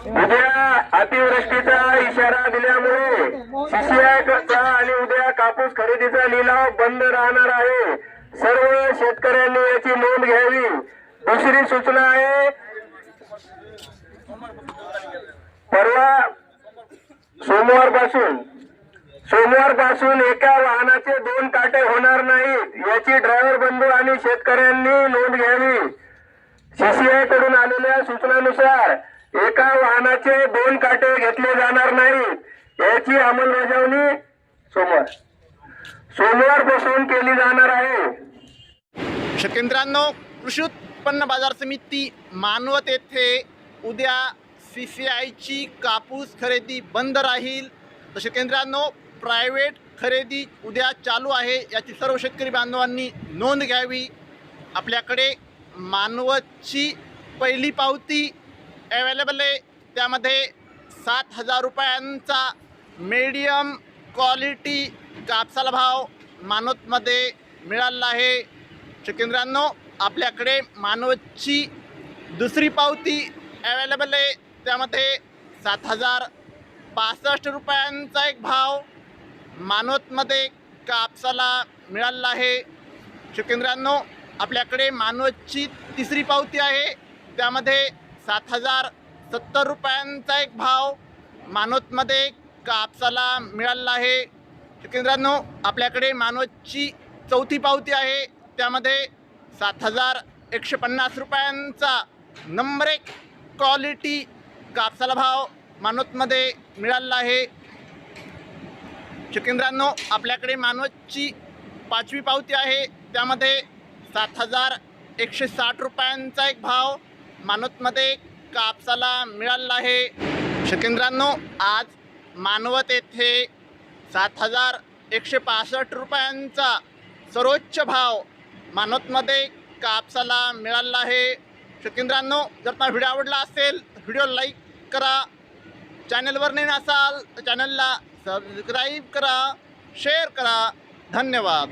उद्या अतिवृष्टीचा इशारा दिल्यामुळे सीसीआयचा आणि उद्या कापूस खरेदीचा लिलाव बंद राहणार आहे. सर्व शेतकऱ्यांनी याची नोंद घ्यावी. दुसरी सूचना आहे परवा सोमवारपासून सोमवारपासून एका वाहनाचे दोन काटे होणार नाहीत. याची ड्रायव्हर बंधू आणि शेतकऱ्यांनी नोंद घ्यावी. सीसीआयकडून आलेल्या सूचनानुसार एका वाहनाचे दोन काटे घेतले जाणार नाहीत याची अंमलबजावणी सोमवार. सोमवारपासून केली जाणार आहे. शकेंद्रांनो कृषी उत्पन्न बाजार समिती मानवत येथे उद्या सी सी आयची कापूस खरेदी बंद राहील. तर केंद्रांनो प्रायव्हेट खरेदी उद्या चालू आहे. याची सर्व शेतकरी बांधवांनी नोंद घ्यावी. आपल्याकडे मानवतची पहिली पावती अवेलेबल आहे. त्यामध्ये सात हजार रुपयांचा मीडियम क्वालिटी कापसाला भाव मानवतमध्ये मिळाला आहे. शेतकऱ्यांनो आपल्याकडे मानवतची दुसरी पावती अवेलेबल आहे. त्यामध्ये सात हजार पासष्ट रुपयांचा एक भाव मानवतमध्ये कापसाला मिळाला आहे. शेतकऱ्यांनो आपल्याकडे मानवतची तिसरी पावती आहे. त्यामध्ये सात हजार सत्तर रुपयांचा एक भाव मानवतमध्ये कापसाला मिळाला आहे. शेतकऱ्यांनो आपल्याकडे मानवतची चौथी पावती आहे. त्यामध्ये सात हजार एकशे पन्नास रुपयांचा नंबर एक क्वालिटी कापसाला भाव मानवतमध्ये मिळाला आहे. शेतकऱ्यांनो आपल्याकडे मानवतची पाचवी पावती आहे. त्यामध्ये सात हजार एकशे साठ रुपयांचा एक भाव मानवतमध्ये कापसाला मिळाला आहे. शेतकऱ्यांनो आज मानवत येथे सात हजार एकशे पासष्ट रुपयांचा सर्वोच्च भाव मानवतमध्ये कापसाला मिळाला आहे. शेतकऱ्यांनो जर तुम्हाला व्हिडिओ आवडला असेल व्हिडिओ लाईक करा. चॅनलवर नाही असाल तर चॅनलला सबस्क्राईब करा शेअर करा. धन्यवाद.